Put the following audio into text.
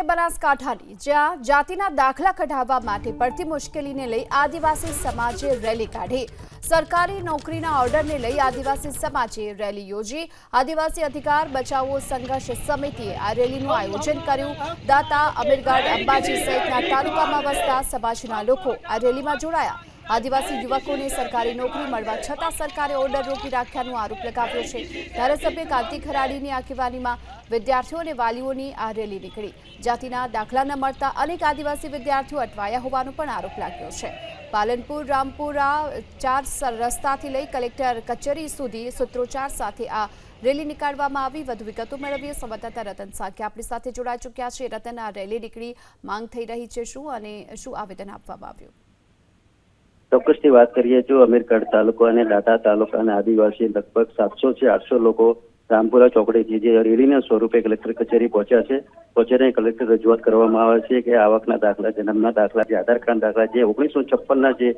છે બનાસકાંઠાની, જ્યાં જાતિના દાખલા કઢાવવા માટે પડતી મુશ્કેલીને લઈ આદિવાસી સમાજે રેલી કાઢી. સરકારી નોકરીના ઓર્ડરને લઈ આદિવાસી સમાજે રેલી યોજી. આદિવાસી અધિકાર બચાવો સંઘર્ષ સમિતિએ આ રેલીનું આયોજન કર્યું. દાતા અમીરગઢ, અંબાજી સહિતના તાલુકામાં વસતા સમાજના લોકો આ રેલીમાં જોડાયા. આદિવાસી યુવકોને સરકારી નોકરી મળવા છતાં સરકારે ઓર્ડર રોકી રાખ્યાનો આરોપ લગાવ્યો છે. ધારાસભ્ય કાંતિ ખરાડીની આગેવાનીમાં વિદ્યાર્થીઓ અને વાલીઓની આ રેલી નીકળી. જાતિના દાખલા ન મળતા અનેક આદિવાસી વિદ્યાર્થીઓ અટવાયા હોવાનો પણ આરોપ લાગ્યો છે. પાલનપુર, રામપુરા ચાર રસ્તાથી લઈ કલેક્ટર કચેરી સુધી સૂત્રોચ્ચાર સાથે આ રેલી નીકાળવામાં આવી. વધુ વિગતો મેળવીએ સંવાદદાતા રતન સાખે આપણી સાથે જોડાઈ ચૂક્યા છે. રતન, આ રેલી નીકળી, માંગ થઈ રહી છે. શું અને શું આવેદન આપવામાં આવ્યું? ચોક્કસથી વાત કરીએ જો અમીરગઢ તાલુકો અને દાતા અને આદિવાસી લગભગ સાતસો થી આઠસો લોકો રામપુરા ચોકડીથી જે રેલીના સ્વરૂપે કલેક્ટર કચેરી પહોંચ્યા છે. પહોંચીને કલેક્ટર રજૂઆત કરવામાં આવે છે કે આવકના દાખલા, જન્મના દાખલા, જે આધાર કાર્ડ દાખલા, જે ઓગણીસો છપ્પનના જે